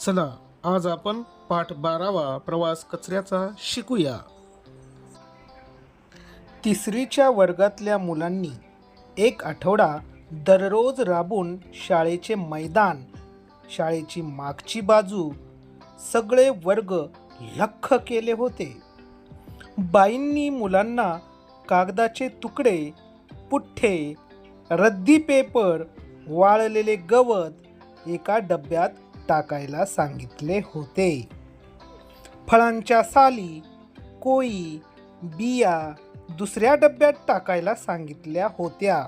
चला आज आपण पाठ बारावा प्रवास कचऱ्याचा शिकूया. तिसरीच्या वर्गातल्या मुलांनी एक आठवडा दररोज राबून शाळेचे मैदान शाळेची मागची बाजू सगळे वर्ग लख केले होते. बाईंनी मुलांना कागदाचे तुकडे पुठ्ठे रद्दी पेपर वाळलेले गवत एका डब्यात टाकायला सांगितले होते. फळांच्या साली कोळी बिया दुसऱ्या डब्यात टाकायला सांगितल्या होत्या.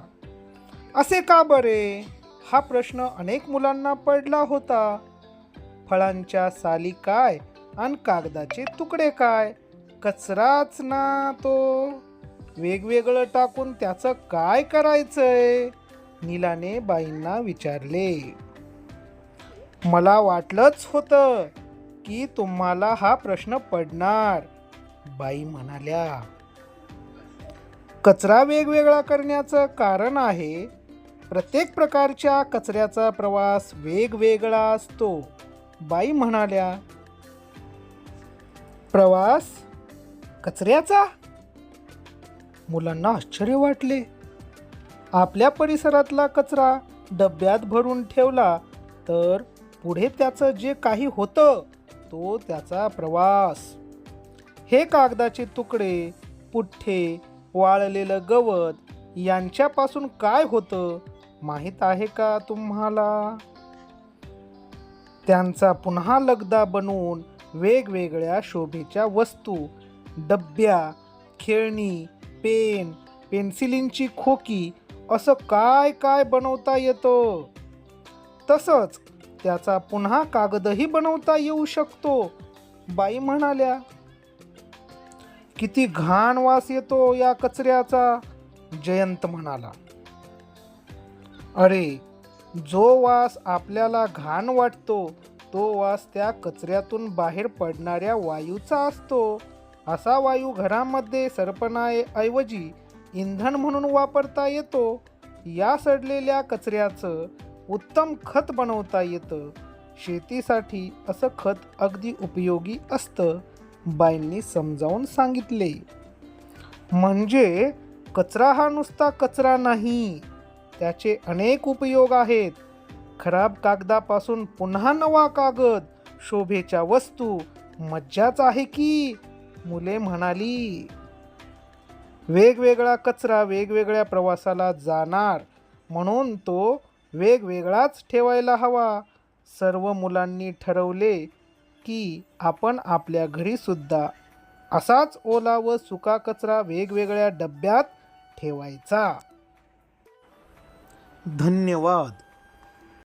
असे का बरे? हा प्रश्न अनेक मुलांना पडला होता. फळांच्या साली काय आणि कागदाचे तुकडे काय? कचराच ना तो. वेगवेगळं टाकून त्याचं काय करायचंय? नीलाने बाईंना विचारले. मला वाटलंच होतं की तुम्हाला हा प्रश्न पडणार. बाई म्हणाल्या कचरा वेगवेगळा करण्याचं कारण आहे. प्रत्येक प्रकारच्या कचऱ्याचा प्रवास वेगवेगळा असतो. बाई म्हणाल्या प्रवास कचऱ्याचा? मुलांना आश्चर्य वाटले. आपल्या परिसरातला कचरा डब्यात भरून ठेवला तर पुढे त्याचं जे काही होतं तो त्याचा प्रवास. हे कागदाचे तुकडे पुठ्ठे वाळलेलं गवत यांच्यापासून काय होतं माहीत आहे का तुम्हाला? त्यांचा पुन्हा लगदा बनवून वेगवेगळ्या शोभेच्या वस्तू डब्या खेळणी पेन पेन्सिलींची खोकी असं काय काय बनवता येतं? तसंच त्याचा पुन्हा कागदही बनवता येऊ शकतो. बाई म्हणाल्या किती घाण वास येतो या कचऱ्याचा जयंत म्हणाला. अरे जो वास आपल्याला घाण वाटतो तो वास त्या कचऱ्यातून बाहेर पडणाऱ्या वायूचा असतो. असा वायू घरामध्ये सरपणाऐवजी इंधन म्हणून वापरता येतो. या सडलेल्या कचऱ्याचं उत्तम खत बनवता येतं. शेतीसाठी असं खत अगदी उपयोगी असतं बाईंनी समजावून सांगितले. म्हणजे कचरा हा नुसता कचरा नाही त्याचे अनेक उपयोग आहेत. खराब कागदापासून पुन्हा नवा कागद शोभेच्या वस्तू मज्जाच आहे की? मुले म्हणाली. वेगवेगळा कचरा वेगवेगळ्या प्रवासाला जाणार म्हणून तो वेगवेगळाच ठेवायला हवा. सर्व मुलांनी ठरवले की आपण आपल्या घरीसुद्धा असाच ओला व सुका कचरा वेगवेगळ्या डब्यात ठेवायचा. धन्यवाद.